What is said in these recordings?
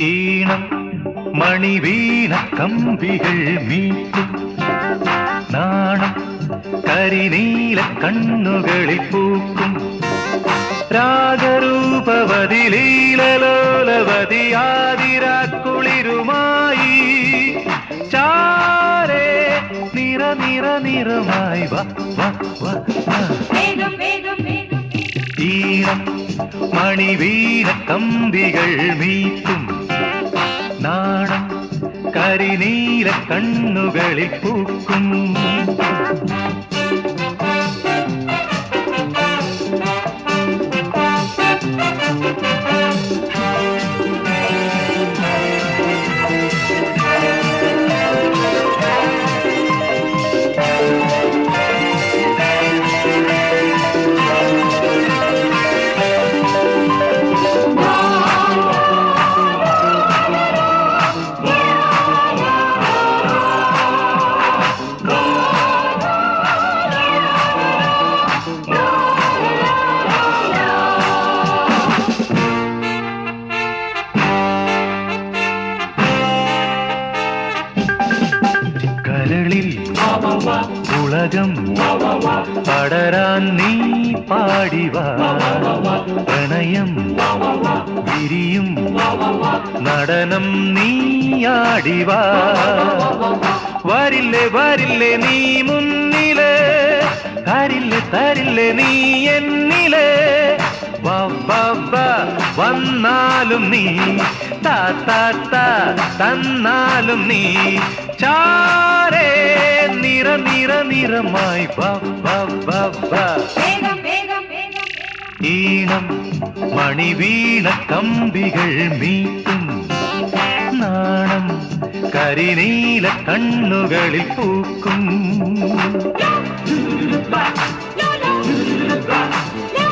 ഈണം മണിവീണ കമ്പികൾ മീട്ടും നാണം കരിനീല കണ്ണുകളിൽ പൂക്കും. രാഗരൂപവതിലീലലോലവതിയാതിരാക്കുളിരുമായി നിറ നിറ നിറമായി ഈണം മണിവീണ കമ്പികൾ മീട്ടും നാണം കരിനീല കണ്ണുകളിൽ പൂക്കും. കരളിൽ ഉലകം പടരാൻ നീ പാടിവാ. പ്രണയം വിരിയും നടനം നീയാടിവാ വരില്ലേ വരില്ലേ നീ മുന്നിലേ? തരില്ലേ തരില്ലേ നീ എന്നിലേ? വന്നാലും നീ താ താ താ തന്നാലും നീ ചാരേ നിറ നിറ നിറമായി വാ, വാ, വാ, വാ. വേഗം വേഗം വേഗം ഈണം മണിവീണ കമ്പികൾ മീട്ടും നാണം കരിനീല കണ്ണുകളിൽ പൂക്കും ഹൃദയം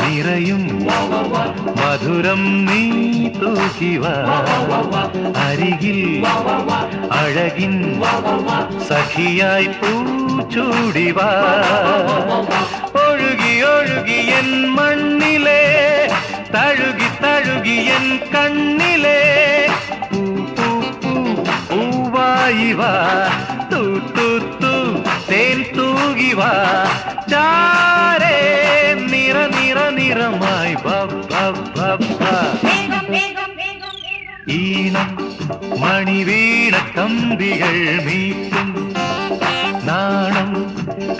നിറയും മധുരം നീ തൂക്കിവ അരികിൽ അഴകിൻ സഖിയായി പൂച്ചൂടിവ. எழுகி என் மண்ணிலே தழுகி தழுகி என் கண்ணிலே. பூ பூ பூ பூவாயிவா தூ தூ தூ தேன் தூகிவா சாரே நிற நிற நிறமாய் பப்பா ஈனம் மணிவீண கம்பிகள் மீட்டும் നാണം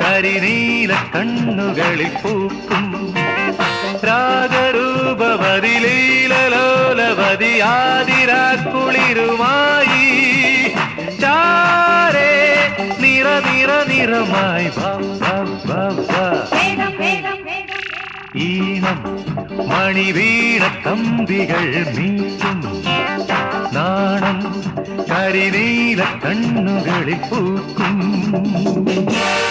കരിനീല കണ്ണുകളിൽ പൂക്കും. രാഗരൂപവതിലീലലോലവതിയാതിരാക്കുളിരുമായി ചാരേ നിറ നിറ നിറമായി ഈണം മണിവീണ കമ്പികൾ മീറ്റും നാണം കരിനീല കണ്ണുകളിൽ പൂക്കും. Thank you.